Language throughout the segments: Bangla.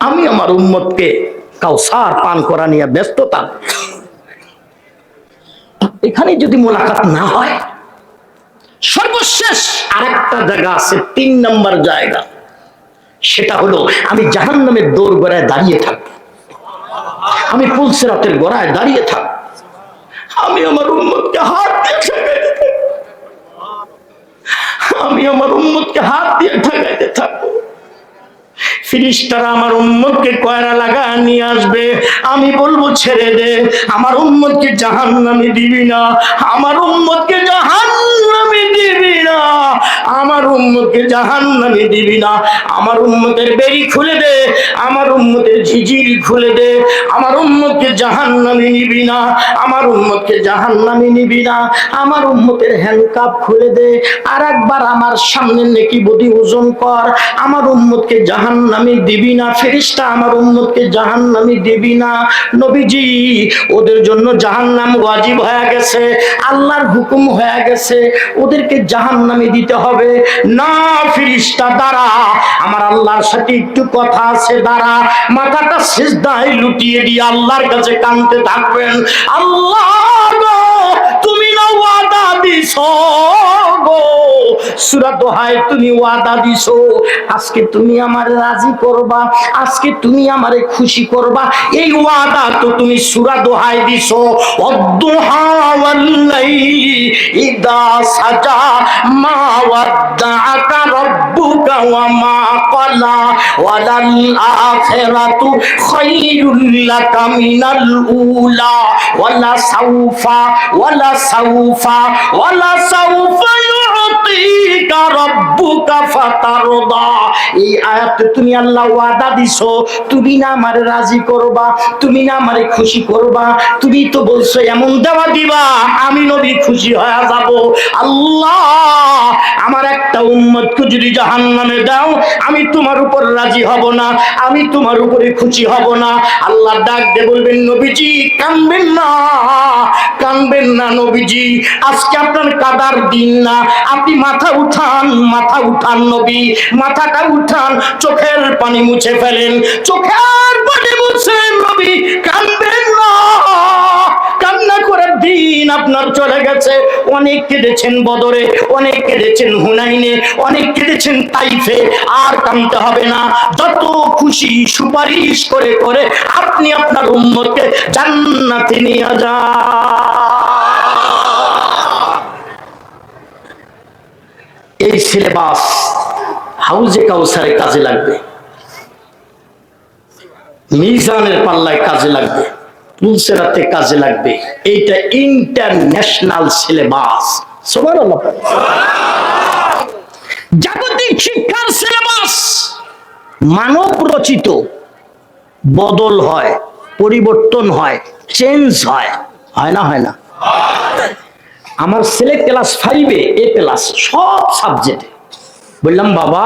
আমি আমার উম্মতকে কাউসার পান করা নিয়ে ব্যস্ততা। এখানে যদি মোলাকাত না হয়, সর্বশেষ আরেকটা জায়গা আছে, তিন নম্বর জায়গা। সেটা হলো, আমি জাহান নামের দৌড় গড়ায় দাঁড়িয়ে থাকব। আমি পুলসেরাতের গড়ায় দাঁড়িয়ে থাকব। আমি আমার উম্মতকে হাত দিয়ে আমি আমার উম্মতকে হাত দিয়ে ঠেকাইতে থাকব। ফিরিস্তারা আমার উম্মতকে কয়রা লাগা নিয়ে আসবে? আমি বলব, ছেড়ে দে। আমার উম্মতকে জাহান নামে দিবি না। আমার উম্মতকে জাহান নামে দিবি না। আমার উম্মতকে জাহান নামে দিবি না। আমার উম্মতের বেরি খুলে দে। আমার উম্মতের ঝিঝির খুলে দে। আমার উম্মতকে জাহান নামে নিবি না। আমার উম্মতকে জাহান নামে নিবি না। আমার উম্মতের হ্যান্ডকাপ খুলে দে। আর একবার আমার সামনে নেকি বদি ওজন কর। আমার উম্মতকে জাহান নামে দিবি না। ফেরিস্তা আমার উম্মতকে জাহান নামে দিবি না। নবীজি, ওদের জন্য জাহান নাম ওয়াজিব হয়ে গেছে। আল্লাহর হুকুম হয়ে গেছে। ওদেরকে জাহান নামে দিতে হবে। না, ফিরিস্তা দ্বারা আমার আল্লাহর সাথে একটু কথা আছে দ্বারা মাথাটা সিজদায় লুটিয়ে দিয়ে আল্লাহর কাছে কানতে থাকবেন। আল্লাহ তুমি না ওয়াদা দিছ গো। সুরা দোহায় তুমি ওয়াদা দিছো। আজকে তুমি আমার রাজি করবা, আজকে তুমি আমারে খুশি করবা। এই ওয়াদা তো তুমি সুরা দোহায় দিছো। ইদা সাজা মা ওয়াদ্দাআকা রাব্বুকা ওয়া মা ক্বালা ওয়ালাল আখিরাতু খায়রুল লাকা মিনাল উলা। ওয়ালা সাউফা ওয়ালা সাউফা ওয়ালা সাউফা না আমারে একটা উম্মতকে যদি জাহান্নামে দাও, আমি তোমার উপর রাজি হব না, আমি তোমার উপরে খুশি হব না। আল্লাহ ডাক বলবেন, নবীজি না। কানবেন না নবীজি। আজকে আপনার কাদার দিন না। আপনি মাথা উঠান মাথা উঠান নবী। মাথাটা উঠান, চোখের পানি মুছে ফেলেন। চোখের পানি মুছে নবী, কানবেন না। কান্না করার দিন আপনার চলে গেছে। অনেক কেঁদেছেন বদরে, অনেক কেঁদেছেন হুনাইনে, অনেক কেঁদেছেন তাইফে, আর কানতে হবে না। যত খুশি সুপারিশ করে করে আপনি আপনার উম্মতকে জান্নাতে নিয়ে যান। এই সিলেবাস হাউজে কাউসারে কাজে লাগবে। মিজানের পাল্লায় কাজে লাগবে। পুলসেরাতে কাজে লাগবে। এইটা ইন্টারন্যাশনাল সিলেবাস সবার জাগতিক শিক্ষার সিলেবাস মানব রচিত। বদল হয় পরিবর্তন হয় চেঞ্জ হয়। হয় না হয় না? আমার ছেলে ক্লাস ফাইভে এ প্লাস সব সাবজেক্টে বললাম বাবা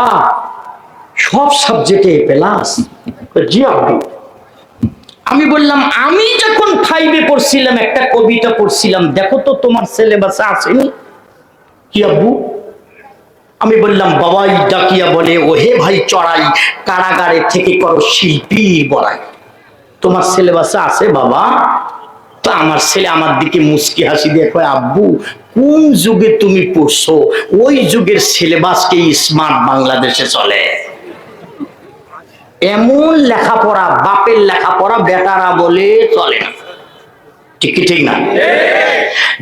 সব সাবজেক্টে এ প্লাস জি আব্বু। আমি বললাম, আমি যখন ফাইভে পড়ছিলাম, একটা কবিতা পড়ছিলাম, দেখো তো তোমার সিলেবাসে আসেনি। কি আব্বু? আমি বললাম, বাবাই ডাকিয়া বলে ও হে ভাই চড়াই, কারাগারে থেকে করো শিল্পী বড়াই। তোমার সিলেবাসে আছে, বাবা? তা আমার ছেলে আমার দিকে মুস্কি হাসি দিয়ে কয় আব্বু, কোন যুগে তুমি পড়ছো? ওই যুগের সিলেবাসকে স্মার্ট বাংলাদেশে চলে? এমন লেখাপড়া বাপের লেখাপড়া বেটারা বলে চলে না। ঠিক ঠিক না।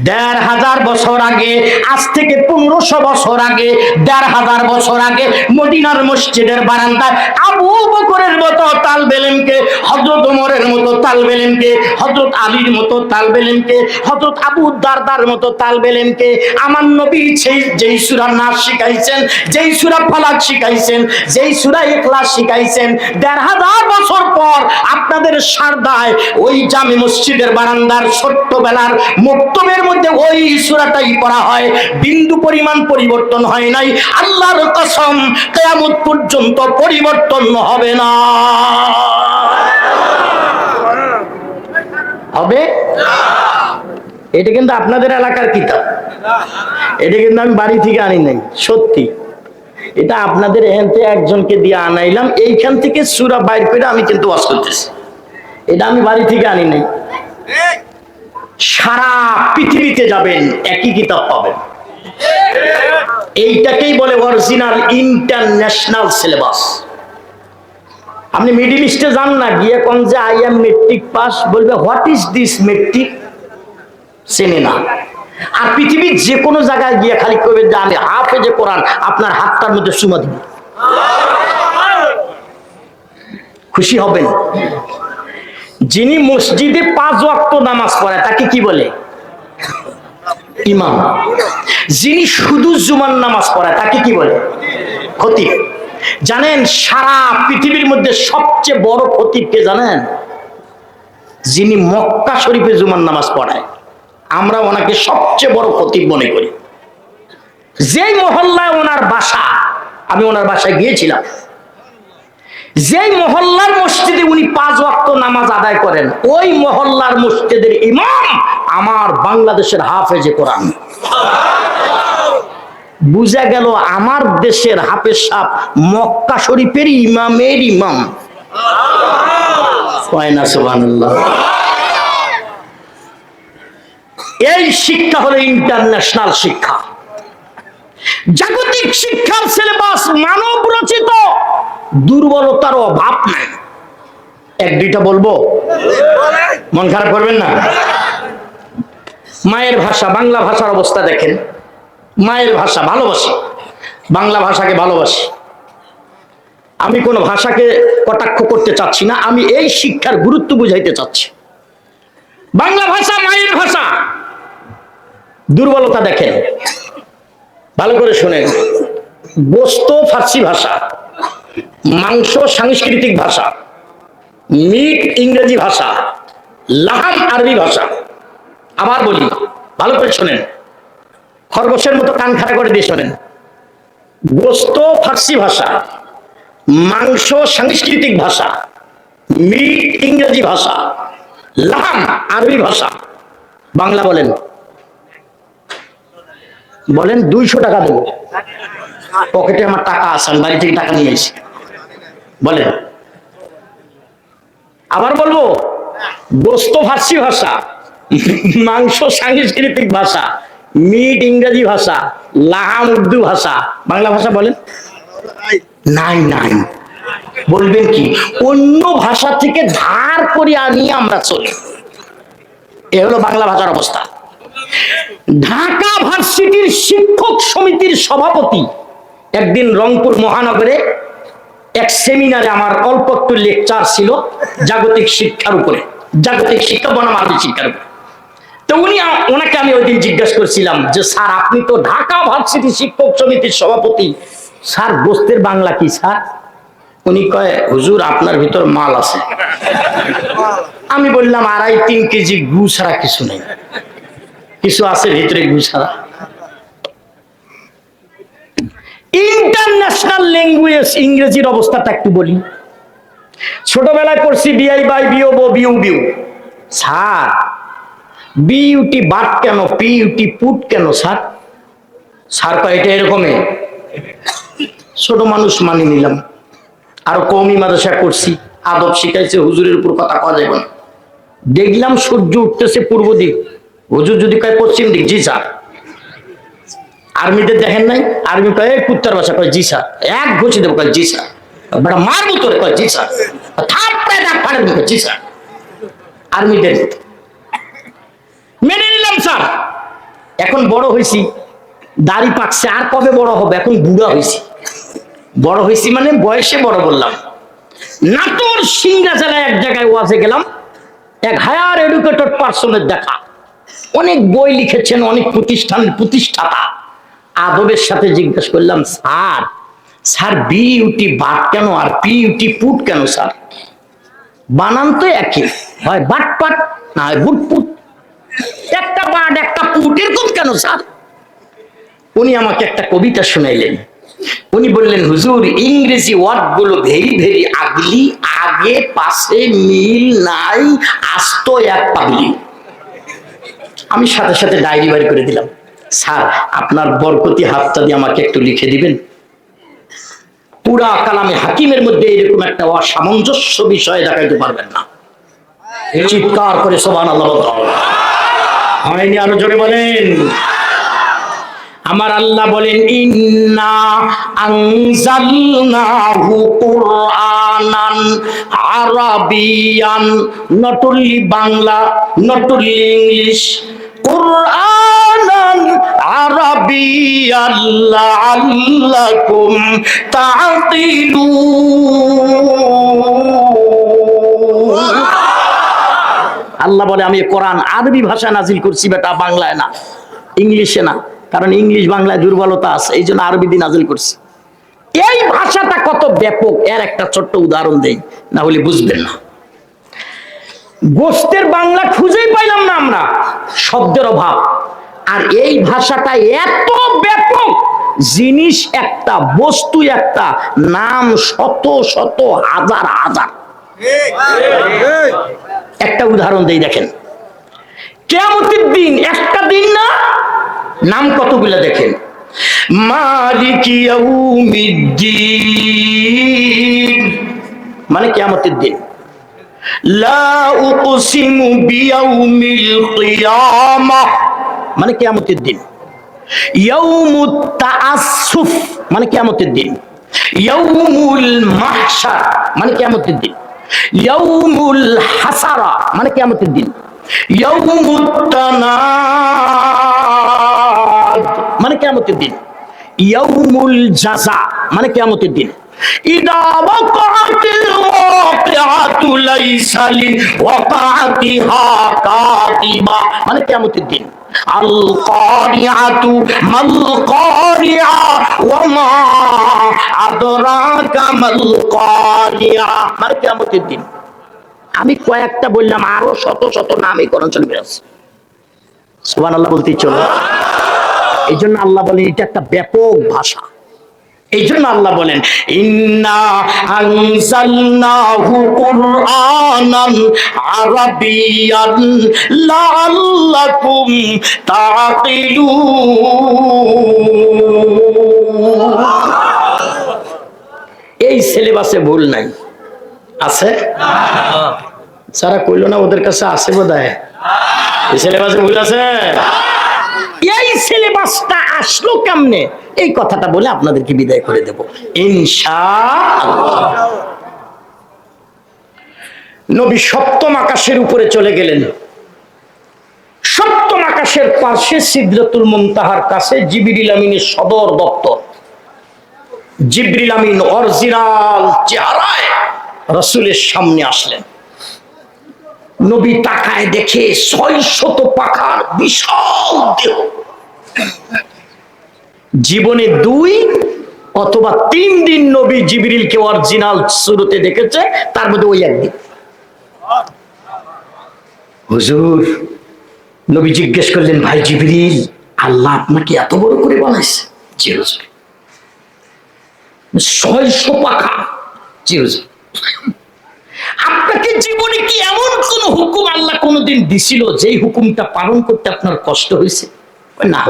দেড় হাজার বছর আগে, আজ থেকে পনেরোশো বছর আগে, দেড় হাজার বছর আগে মদিনার মসজিদের বারান্দায় আবু বকরের মতো তাল বেলেমকে হজরত ওমরের মতো তাল বেলেমকে হজরত আলীর মতো তাল বেলেমকে হজরত আবু দারদার মতো তাল বেলেমকে, আমার নবী সেই, যেই সুরা নাচ শিখাইছেন, যেই সুরা ফালাক শিখাইছেন, যেই সুরা ইখলাস শিখাইছেন, দেড় হাজার বছর পর আপনাদের সারদায় ওই জামে মসজিদের বারান্দার ছোট্টবেলার মক্তবের মধ্যে ওই সূরাটাই পড়া হয়। বিন্দু পরিমাণ পরিবর্তন হয় নাই। আল্লাহর কসম কিয়ামত পর্যন্ত পরিবর্তন হবে না। হবে? এটা কিন্তু আপনাদের এলাকার কিতাব। এটা কিন্তু আমি বাড়ি থেকে আনি নাই, সত্যি। এটা আপনাদের এখান থেকে একজনকে দিয়ে আনাইলাম। এইখান থেকে সুরা বাইর করে আমি কিন্তু ওয়াজ করতেছি। এটা আমি বাড়ি থেকে আনি নাই। সারা পৃথিবীতে যাবেন, একই কিতাব পাবেন। এইটাকেই বলে অরিজিনাল ইন্টারন্যাশনাল সিলেবাস আপনি মিডিল ইস্টে যান না, গিয়ে কোন যে আই এম মেট্রিক পাস বলবে হোয়াট ইজ দিস মেট্রিক চেনে না। আর পৃথিবীর যে কোনো জায়গায় গিয়ে খালি করবে যে, আমি হাফে যে কোরআন, আপনার হাতটার মধ্যে সুমা দিব। খুশি হবেন। যিনি মসজিদে পাঁচ ওয়াক্ত নামাজ পড়ে, তাকে কি বলে? ইমাম। যিনি শুধু জুমান নামাজ পড়ে, তাকে কি বলে? খতিব। জানেন, সারা পৃথিবীর মধ্যে সবচেয়ে বড় খতিব কে জানেন? যিনি মক্কা শরীফে জুমান নামাজ পড়ায় আমরা ওনাকে সবচেয়ে বড় খতিব মনে করি। যেই মহল্লায় ওনার বাসা, আমি ওনার বাসায় গিয়েছিলাম যেই মহল্লার মসজিদে উনি পাঁচ ওয়াক্ত নামাজ আদায় করেন, ওই মহল্লার মসজিদের ইমাম আমার বাংলাদেশের হাফেজে কোরআন। বুঝা গেল আমার দেশের হাফেজ সাহ মক্কা শরীফের ইমামের ইমাম। এই শিক্ষা হলো ইন্টারন্যাশনাল শিক্ষা। জাগতিক শিক্ষার সিলেবাস মানব রচিত দুর্বলতার অভাব নাই। এক, দুইটা বলব? মন খারাপ করবেন না? মায়ের ভাষা, বাংলা ভাষার অবস্থা দেখেন। মায়ের ভাষা ভালোবাসি, বাংলা ভাষাকে ভালোবাসি। আমি কোনো ভাষাকে কটাক্ষ করতে চাচ্ছি না, আমি এই শিক্ষার গুরুত্ব বুঝাইতে চাচ্ছি। বাংলা ভাষা, মায়ের ভাষা। দুর্বলতা দেখেন। ভালো করে শুনেন। বস্তু ফার্সি ভাষা। মাংস সাংস্কৃতিক ভাষা, মিট ইংরেজি ভাষা, লাহাম আরবি ভাষা। আবার বলি, ভালো করে শোনেন। খরগোশের মতো কান খাড়া করে দিয়ে শোনেন। গোস্ত ফার্সি ভাষা, মাংস সাংস্কৃতিক ভাষা, মিট ইংরেজি ভাষা, লাহাম আরবি ভাষা। বাংলা বলেন। বলেন, দুইশো টাকা দেবো। পকেটে আমার টাকা আমি বাড়ি থেকে টাকা নিয়ে এসেছি বলেন। আবার বলব, গোস্ত ফার্সি ভাষা, মাংস সাংস্কৃতিক ভাষা, মিট ইংরেজি ভাষা, লাহাম উর্দু ভাষা, বাংলা ভাষা বলেন। নাই নাই। বলবেন কি? অন্য ভাষা থেকে ধার করে আনিয়ে আমরা চলি। এ হলো বাংলা ভাষার অবস্থা। ঢাকা ভার্সিটির শিক্ষক সমিতির সভাপতি একদিন রংপুর মহানগরে এক সেমিনারে আমার অল্প একটু লেকচার ছিল জাগতিক শিক্ষার উপরে। জাগতিক শিক্ষা বনাম আরবি শিক্ষার উপরে। তো উনি ওনাকে আমি ওই দিন জিজ্ঞেস করছিলাম যে, স্যার, আপনি তো ঢাকা ভার্সিটি শিক্ষক সমিতির সভাপতি। স্যার, গোস্তের বাংলা কি, স্যার? উনি কয়, হুজুর, আপনার ভিতর মাল আছে। আমি বললাম, আড়াই, তিন কেজি গু ছাড়া কিছু নেই। কিছু আছে ভিতরে গু ছাড়া? ইন্টারন্যাশনাল ল্যাঙ্গুয়েজ ইংরেজির অবস্থাটা একটু বলি। ছোটবেলায় পড়ছি B I by B O বো B U B U sir beauty but কেন পিউটি পুট কেন, স্যার? স্যার কয়, এটা এরকমই। ছোট মানুষ মানি নিলাম। আর কমই মাদ্রাসা করছি। আদব শিখাইছে, হুজুরের উপর কথা কওয়া যাবে না। দেখলাম সূর্য উঠতেছে পূর্ব দিক। হুজুর যদি কয় পশ্চিম দিক, জি স্যার। আর্মিতে দেখেন নাই? আর্মি কয়, "এই কুত্তার বাসা, কয়, জি স্যার। এক ঘুষি দেবো, কয়, জি স্যার। বেটা মারবো তোরে, কয়, জি স্যার। থাপড়ায় ডাক ফাড়ে দেবো জি স্যার। আর্মিদের মেনে নিলাম, স্যার। এখন বড় হয়েছি। দাড়ি পাকছে, আর কবে বড় হবে? এখন বুড়া হয়েছি। বড় হয়েছি মানে বয়সে বড় বললাম। নাটোর সিংড়া জেলায় এক জায়গায় ওয়াজে গেলাম। এক হায়ার এডুকেটেড পার্সনের দেখা। অনেক বই লিখেছেন, অনেক প্রতিষ্ঠানের প্রতিষ্ঠাতা। আদবের সাথে জিজ্ঞেস করলাম, স্যার স্যার, বিউটি বাট কেন আর পিউটি পুট কেন, স্যার? বানান তো একই, হয় বাট পাট, না হয় বুট পুট। একটা বাট, একটা পুট, এরকম কেন, স্যার? উনি আমাকে একটা কবিতা শুনাইলেন। উনি বললেন, হুজুর, ইংরেজি ওয়ার্ডগুলো ভেরি ভেরি আগলি, আগে, পাশে মিল নাই আস্ত এক পাগলি। আমি সাথে সাথে ডায়েরি বাড়ি করে দিলাম। স্যার আপনার বরকতি হাতটা দিয়ে আমাকে একটু লিখে দিবেন? পুরা কালামে হাকিমের মধ্যে এরকম একটা অসামঞ্জস্য বিষয় দেখাইতে পারবেন না। চিৎকার করে সোবান আল্লাহ হয়নি আরও জোরে বলেন। আমার আল্লাহ বলেন ইন্না আনজালনাহু কুরআনান Arabian. Not only Bangla not only English কুরআনান আল্লাহ বলে, আমি কোরআন আরবি ভাষায় নাজিল করছি বেটা, বাংলায় না, ইংলিশে না, কারণ ইংলিশ বাংলায় দুর্বলতা আছে, এই জন্য আরবি দিয়ে নাজিল করছি। এই ভাষাটা কত ব্যাপক, এর একটা ছোট্ট উদাহরণ দেই, না হলে বুঝবেন না। গোস্তের বাংলা খুঁজেই পাইলাম না আমরা। শব্দের অভাব। আর এই ভাষাটা এত ব্যাপক, জিনিস একটা, বস্তু একটা, নাম শত শত, হাজার হাজার। একটা উদাহরণ দেই দেখেন। কেয়ামতের দিন, একটা দিন না, নাম কতগুলো দেখেন? মালিক ইয়াউমিদ্দিন। মানে কেয়ামতের দিন। লা উকসিমু বিয়াউমিল কিয়ামাহ মানে কেয়ামতের দিন ইয়াউমুত তাআসসুফ মানে কেয়ামতের দিন ইয়াউমুল মাহশার মানে কেয়ামতের দিন ইয়াউমুল হাসারা মানে কেয়ামতের দিন ইয়াউমুত তানাদ মানে কেয়ামতের দিন ইয়াউমুল জাযা মানে কেয়ামতের দিন ইদা ওয়াকাআতিল ওয়াকিআতু লাইসা লিওয়াকাআতিহা কাতিবা মানে কিয়ামতের দিন। মাল কারিআ ওয়া মা আদরাকা মাল কারিআ মানে কিয়ামতের দিন। আমি কয়েকটা বললাম, আরও শত শত নাম এই কোরআন শরীফে আছে। বলতেই চলো এই জন্য আল্লাহ বলেন, এটা একটা ব্যাপক ভাষা। এই জন্য আল্লাহ বলেন ইন্না আনজালনাহু কুরআনান আরাবিয়ান লাআল্লাকুম তাকিলুন এই সিলেবাসে ভুল নাই। আছে? যারা কইল না ওদের কাছে আছে বোধ হয় এই সিলেবাসে ভুল আছে? এই সিলেবাসটা আসলো এই কথাটা বলে আপনাদেরকে বিদায় করে দেব। ইনশাআল্লাহ। নবী সপ্তম আকাশের উপরে চলে গেলেন। সপ্তম আকাশের পাশে সিদ্ধাতুল মুনতাহার কাছে জিবিরিল আমিনের সদর দপ্তর। জিবরিল আমিন অরিজিনাল চেহারায় রসুলের সামনে আসলেন। নবী তাকায় দেখে ছয় শত পাখার বিশাল দেহ। জীবনে দুই অথবা তিন দিন নবী জিবরিলকে অরিজিনাল শুরুতে দেখেছে, তার মধ্যে ওই একদিন। হুজুর, নবী জিজ্ঞেস করলেন, ভাই জিবরিল, আল্লাহ আপনাকে এত বড় করে বানাইছে? জি হুজুর। ছয়শো পাখা, জি হুজুর। আপনাকে জীবনে কি এমন কোন হুকুম আল্লাহ কোনোদিন দিছিল যেই হুকুমটা পালন করতে আপনার কষ্ট হয়েছে? না।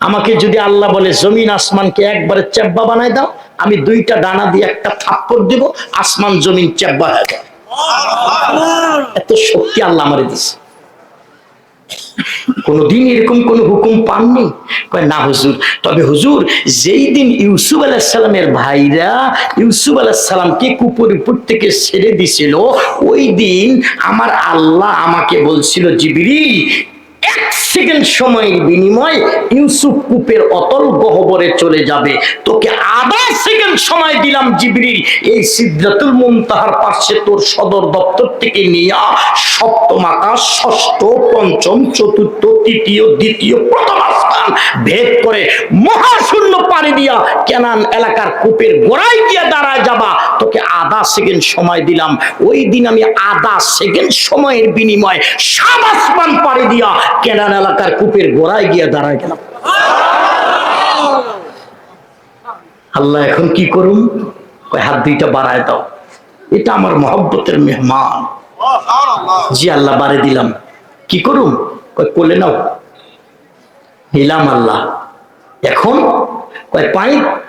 আমাকে যদি আল্লাহ বলে, জমিন আসমানকে একবারে চেব্বা বানায় দাও, আমি দুইটা ডানা দিয়ে একটা থাপ্পড় দিব, আসমান জমিন চেব্বা হয়ে যায় এত শক্তি আল্লাহ আমার দিছে। কোনদিন এরকম কোন হুকুম পাননি? না হুজুর। তবে হুজুর, যেই দিন ইউসুফ আলাহিসাল্লামের ভাইরা ইউসুফ আলাহিসাল্লামকে কুপুর উপর থেকে ছেড়ে দিছিল, ওই দিন আমার আল্লাহ আমাকে বলছিল, জিবিরিল, এক সেকেন্ড সময়ের বিনিময় ইউসুফ কূপের অতল গহবরে চলে যাবে। তোকে আধা সেকেন্ড সময় দিলাম জিবরিল। এই সিদ্ধাতুল মুনতাহার পাশে তোর সদর দপ্তর থেকে নিয়ে সপ্তম আকাশ, ষষ্ঠ, পঞ্চম, চতুর্থ, তৃতীয়, দ্বিতীয়, প্রথম স্থান ভেদ করে মহাশূন্য পাড়ি দিয়া কেনান এলাকার কূপের গোড়ায় গিয়া দাঁড়ায় যাবা। তোকে আধা সেকেন্ড সময় দিলাম। ওই দিন আমি আধা সেকেন্ড সময়ের বিনিময়ে সাত আসমান পাড়ি দিয়া কেনান এলাকার কূপের গোড়ায় গিয়া দাঁড়ায় গেলাম। আল্লাহ, এখন কি করুন হাত দুইটা বাড়ায় দাও। এটা আমার মহব্বতের মেহমান। জি, আল্লাহ, বাড়ে দিলাম। কি করুন কোলে নাও। নিলাম আল্লাহ। এখন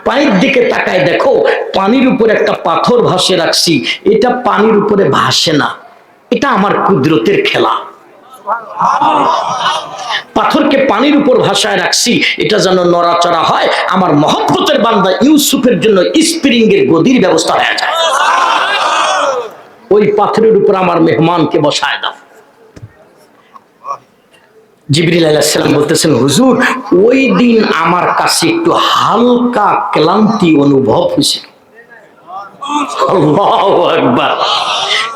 পানির দিকে তাকায় দেখো, পানির উপরে একটা পাথর ভাসে রাখছি। এটা পানির উপরে ভাসে না। এটা আমার কুদরতের খেলা। পাথরকে পানির উপর ভাষায় রাখছি, এটা যেন নড়াচড়া হয়। আমার মহব্বতের বান্দা ইউসুফের জন্য স্প্রিং এর গদির ব্যবস্থা হয়ে যায়। ওই পাথরের উপর আমার মেহমানকে বসায় দাও। জিবরিল আলাইসাল্লাম বলতেছেন, হুজুর, ওই দিন আমার কাছে একটু হালকা ক্লান্তি অনুভব হয়েছে আল্লাহু আকবার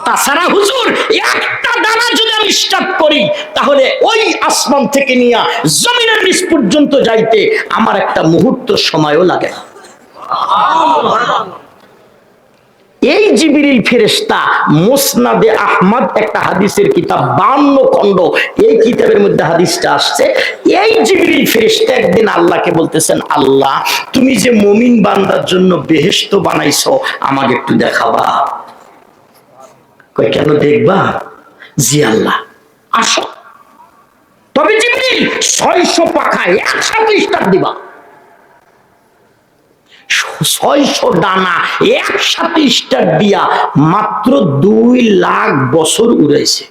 তাছাড়া হুজুর, একটা দানা যদি আমি স্টার্ট করি, তাহলে ওই আসমান থেকে নিয়ে জমিনের নিচ পর্যন্ত যাইতে আমার একটা মুহূর্ত সময়ও লাগে না। এই জিবিরিল ফেরেশতা মুসনাদে আহমদ একটা হাদিসের কিতাব, বান্ন খণ্ড। এই কিতাবের মধ্যে হাদিসটা আসছে, এই জিবিরিল ফেরেশতা একদিন আল্লাহকে বলতেছেন, আল্লাহ, তুমি যে মুমিন বান্দার জন্য বেহেশত বানাইছো, আমাকে একটু দেখাবা। কই কেন দেখবা? জি আল্লাহ, আসো। তবে জিবরিল, ছয়শো পাখায় একসাথে স্টার দিবা। ছয়শো ডানা একসাথে স্টার দিয়া মাত্র দুই লাখ বছর উড়াইছে।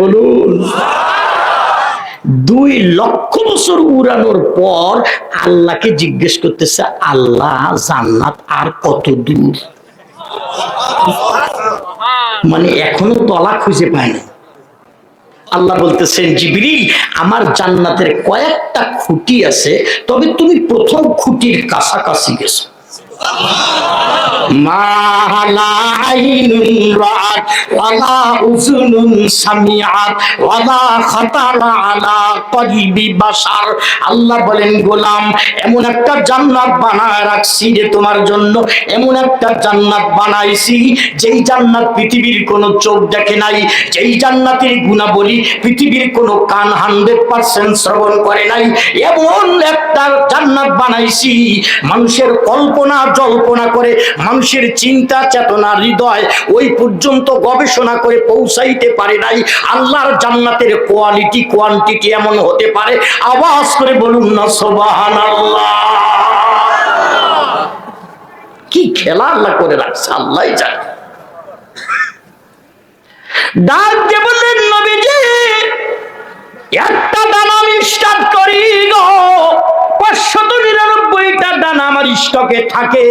বলুন। দুই লক্ষ বছর উড়ানোর পর আল্লাহকে জিজ্ঞেস করতেছে, আল্লাহ, জান্নাত আর কত দূর? মানে এখনও তলা খুঁজে পায় না আল্লাহ বলতেছেন জিবিরিল আমার জান্নাতের কয়েকটা খুঁটি আছে তবে তুমি প্রথম খুঁটির কাছাকাছি গেছো। আল্লাহ বলেন, গোলাম, এমন একটা জান্নাত বানায় রাখছি যে তোমার জন্য এমন একটা জান্নাত বানাইছি, যেই জান্নাত পৃথিবীর কোনো চোখ দেখে নাই, যেই জান্নাতের গুণাবলী পৃথিবীর কোনো কান হান্ড্রেড পার্সেন্ট শ্রবণ করে নাই, এমন একটা জান্নাত বানাইছি, মানুষের কল্পনা জল্পনা করে, মানুষের চিন্তা, চেতনা, হৃদয় ওই পর্যন্ত গবেষণা করে পৌঁছাইতে পারে নাই। আল্লাহর জান্নাতের কোয়ালিটি কোয়ান্টিটি এমন হতে পারে। আওয়াজ করে বলুন না সোবাহান কি খেলা আল্লাহ করে রাখছে, আল্লাহ জানে। ডাক দিয়ে বললেন, নবীজি, একটা দানা আমি স্টার্ট করি গো। নিরানব্বইটা আমার স্টকে থাকে।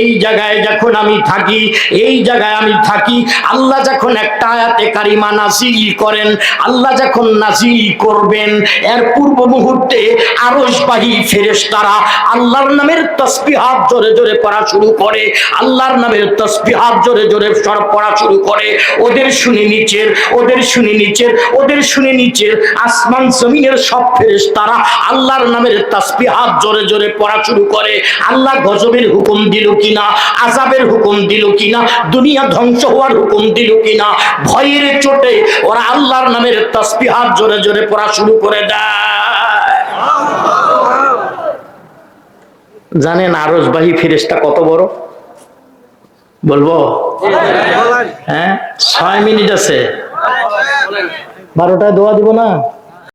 এই জায়গায় যখন আমি থাকি, এই জায়গায় আমি থাকি, আল্লাহ যখন একটা আয়াতে কারিমা নাজিল করেন, আল্লাহ যখন নাজিল করবেন, এর পূর্ব মুহূর্তে আরশবাহী ফেরেশতারা আল্লাহর নামের তসবিহাত জোরে জোরে পড়া শুরু করে, আল্লাহর নামের তসবিহাত জোরে জোরে সর পড়া শুরু করে। ওদের শুনে নিচের, ওদের শুনে নিচের, ওদের শুনে নিচের আসমান জমিনের সব ফেরেশতারা আল্লাহর নামের তাসবিহাত জোরে জোরে পড়া শুরু করে। আল্লাহ গজবের হুকুম দিল কিনা আজাবের হুকুম দিল কিনা, দুনিয়া ধ্বংস হওয়ার হুকুম দিল কিনা, ভয়ের চোটে ওরা আল্লাহর নামের তাসবিহাত জোরে জোরে পড়া শুরু করে দেয়। জানেন আরসবাহী ফেরেশতা কত বড়? বলব? হ্যাঁ ছয় মিনিট আছে। বারোটায় দোয়া দিব না?